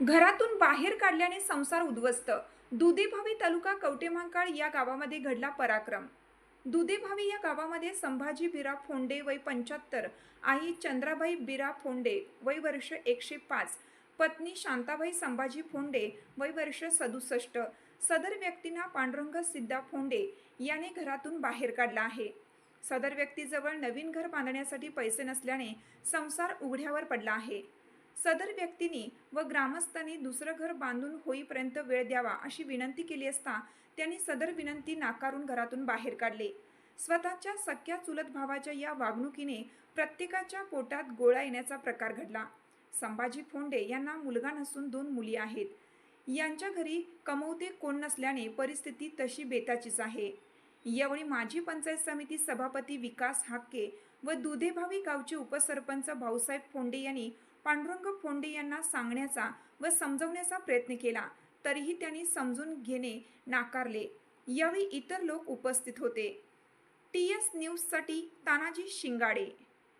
घरातून बाहेर काढल्याने संसार उद्ध्वस्त. दुधेभावी तालुका कवटेमांकाळ या गावामध्ये घडला पराक्रम. दुधेभावी या गावामध्ये संभाजी बिरा फोंडे वय पंच्याहत्तर आई चंद्राबाई बिरा फोंडे वय वर्ष एकशे पाच पत्नी शांताबाई संभाजी फोंडे वय वर्ष सदुसष्ट सदर व्यक्तींना पांडुरंग सिद्धा फोंडे याने घरातून बाहेर काढला आहे. सदर व्यक्तीजवळ नवीन घर बांधण्यासाठी पैसे नसल्याने संसार उघड्यावर पडला आहे. सदर व्यक्तींनी व ग्रामस्थांनी दुसरं घर बांधून होईपर्यंत वेळ द्यावा अशी विनंती केली असता त्यांनी सदर विनंती नाकारून घरातून बाहेर काढले. स्वतःच्या सख्या चुलत भावाच्या या वागणुकीने प्रत्येकाच्या पोटात गोळा येण्याचा प्रकार घडला. संभाजी फोंडे यांना मुलगा नसून दोन मुली आहेत. यांच्या घरी कमवते कोण नसल्याने परिस्थिती तशी बेताचीच आहे. यावेळी माजी पंचायत समिती सभापती विकास हाक्के व दुधेभावी गावचे उपसरपंच भाऊसाहेब फोंडे यांनी पांडुरंग फोंडे यांना सांगण्याचा व समजवण्याचा प्रयत्न केला. तरीही त्यांनी समजून घेणे नाकारले. यावेळी इतर लोक उपस्थित होते. टी एस न्यूजसाठी तानाजी शिंगाडे.